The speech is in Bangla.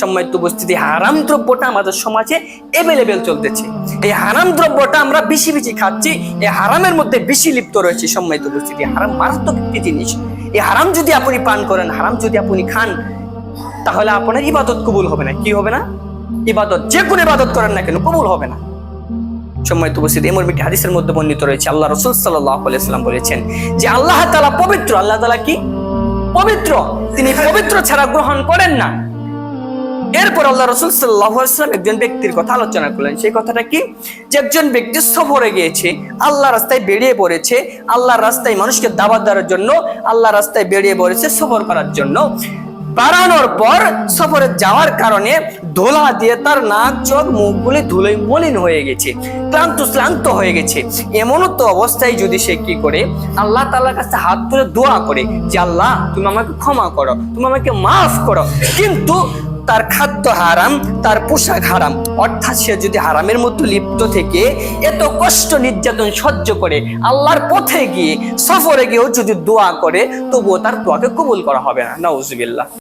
সম্মানিত উপস্থিতি, হারাম দ্রব্যটা আমাদের সমাজে এভেলেবেল চলতেছে। এই হারাম দ্রব্যটা আমরা বেশি বেশি খাচ্ছি, এই হারামের মধ্যে বেশি লিপ্ত রয়েছে সম্মানিত উপস্থিতি। হারাম মারাত্মক একটি জিনিস। এই হারাম যদি আপনি পান করেন, হারাম যদি আপনি খান, তাহলে আপনার ইবাদত কবুল হবে না। কি হবে না? ইবাদত, যে কোনো ইবাদত করেন না কেন, কবুল হবে না। সম্মানিত উপস্থিতি, এমন একটি হাদিসের মধ্যে বর্ণিত রয়েছে, আল্লাহ রসুল সাল্লাম বলেছেন যে আল্লাহ তালা পবিত্র। আল্লাহ তালা কি? পবিত্র। তিনি পবিত্র ছাড়া গ্রহণ করেন না। এরপর আল্লাহ রসুল সাল্লাহাম একজন ব্যক্তির কথা আলোচনা করলেন। সেই কথাটা কি? যে একজন ব্যক্তি সফরে গিয়েছে, আল্লাহ রাস্তায় বেরিয়ে পড়েছে, আল্লাহ রাস্তায় মানুষকে দাবাত দেওয়ার জন্য, আল্লাহ রাস্তায় বেরিয়ে পড়েছে সফর করার জন্য। বাড়ানোর পর সফরে যাওয়ার কারণে ধোলা দিয়ে তার নাক, চোখ, মুখগুলি ধুলোয় মলিন হয়ে গেছে, ক্লান্ত, শ্লান্ত হয়ে গেছে। এমনও তো অবস্থায় যদি সে কি করে? আল্লাহ তাআলার কাছে হাত তুলে দোয়া করে যে, আল্লাহ, তুমি আমাকে ক্ষমা করো, তুমি আমাকে মাফ করো। কিন্তু তার খাদ্য হারাম, তার পোশাক হারাম। অর্থাৎ সে যদি হারামের মধ্যে লিপ্ত থেকে এত কষ্ট নির্যাতন সহ্য করে, আল্লাহর পথে গিয়ে সফরে গিয়েও যদি দোয়া করে, তবুও তার দোয়াকে কবুল করা হবে না। নাউজুবিল্লাহ।